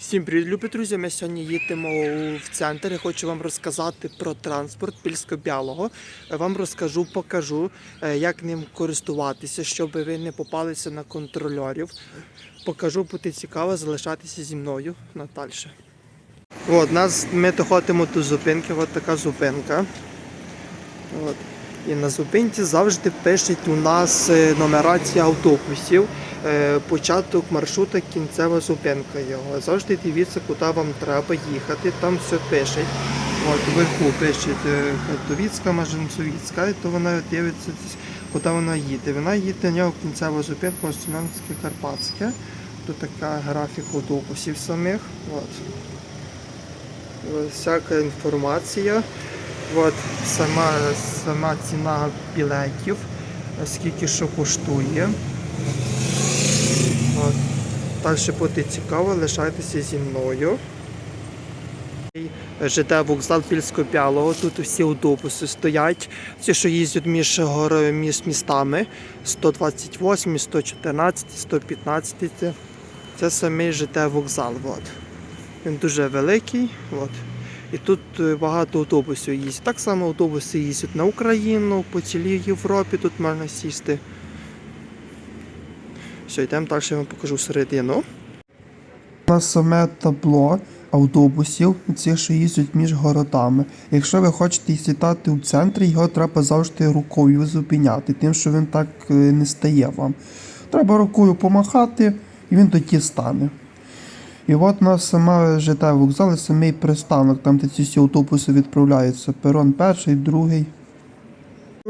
Всім привіт, любі друзі. Ми сьогодні їдемо в центр. Я хочу вам розказати про транспорт Пільсько-Бялого. Е, Вам розкажу, покажу, е, як ним користуватися, щоб ви не попалися на контрольорів. Покажу, буде цікаво, залишатися зі мною надальше. От, нас, ми доходимо до зупинки, от така зупинка. От. І на зупинці завжди пишуть у нас е, нумерація автобусів, початок маршрута, кінцева зупинка його. Завжди дивіться, куди вам треба їхати, там все пишуть. От вверху пишуть е, Катовіцька, Маженцовіцька, то вона дивиться, куди вона їде. Вона їде на нього кінцева зупинка, Остянське Карпатське. Тут така графік автобусів самих. От. Всяка інформація. От сама, сама ціна білетів, скільки що коштує. Так що буде цікаво, лишайтеся зі мною. ЖД вокзал Пільсько-Пялого. Тут всі автобуси стоять. Ці, що їздять між, між містами 128, 114, 115. Це, це самий ЖД вокзал. От. Він дуже великий. От. І тут е, багато автобусів їздять. Так само автобуси їздять на Україну, по цілій Європі тут можна сісти. Все, йдемо далі, я вам покажу середину. У нас саме табло автобусів, ці, що їздять між городами. Якщо ви хочете сідати в центрі, його треба завжди рукою зупиняти, тим, що він так е, не стає вам. Треба рукою помахати, і він тоді стане. І от у нас сама ЖД вокзал, самий пристанок, там де ці всі автобуси відправляються. Перон перший, другий.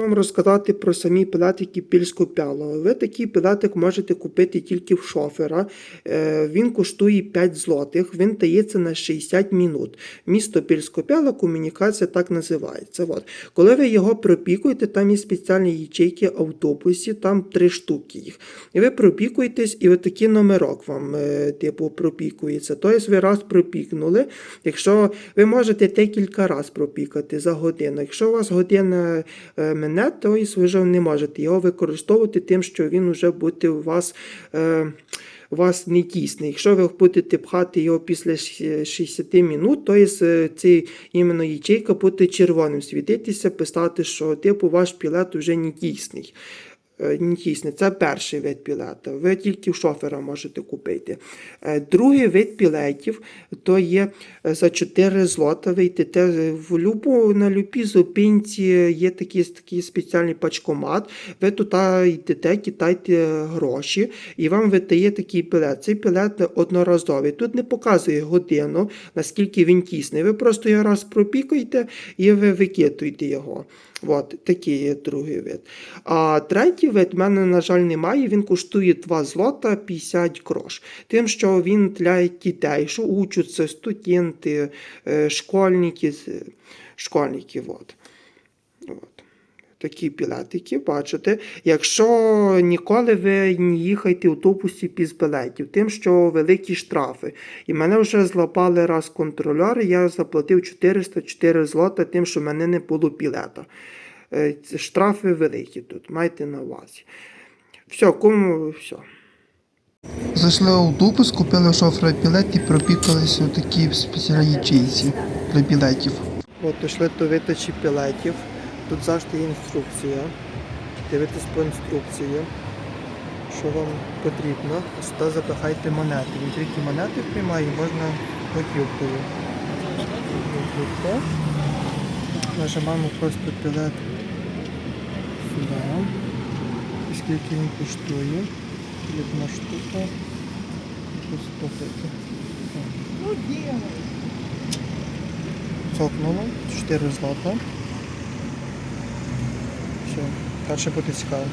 Вам розказати про самі пілетики пільсько-пялого. Ви такий пілетик можете купити тільки в шофера. Е, Він коштує 5 злотих, він дається на 60 минут. Місто Пільсько-Пяло, комунікація так називається. От. Коли ви його пропікуєте, там є спеціальні ячейки автобусі, там три штуки їх. І ви пропікуєтесь, і отакий номерок вам е, типу пропікується. Тобто ви раз пропікнули. Якщо ви можете декілька разів пропікати за годину. Якщо у вас година е, мене, то і вже не можете його використовувати тим, що він вже буде у вас. Е, вас не тісний. Якщо ви будете пхати його після 60 минут, то цей іменно ячейка буде червоним світитися, писати, що типу ваш пілет вже не тісний. Е, Не тісний. Це перший вид пілета. Ви тільки шофера можете купити. Е, Другий вид пілетів то є е, за 4 злота. Ви йдете в любу, на любій зупинці є такий, такий спеціальний пачкомат. Ви туди йдете, китайте гроші, і вам видає такий пілет. Цей пілет одноразовий. Тут не показує годину, наскільки він тісний. Ви просто його раз пропікуєте і ви викидуєте його. От, такий є другий вид. А третій вид в мене, на жаль, немає. Він коштує 2 злота 50 грош. Тим, що він для дітей, що учаться, студенти, е, школьники, школьники. От. От. Такі білетики, бачите. Якщо ніколи ви не їхаєте в автобусі без білетів, тим, що великі штрафи. І мене вже злапали раз контрольори, я заплатив 404 злота, тим, що в мене не було білета. Е, Штрафи великі тут, майте на увазі. Все, кому все. Зайшли в автобус, купили шофера білет і пропікалися у такій спеціальній ячейці для білетів. От пішли до видачі білетів. Тут завжди є інструкція. Дивитесь по інструкції, що вам потрібно. Сюди запихайте монети. Він тільки монети приймає, можна готівкою. Нажимаємо просто білет сюди. І скільки він коштує. Одна штука. Ну. Цокнуло. 4 злота. Все. Далі буде цікаво.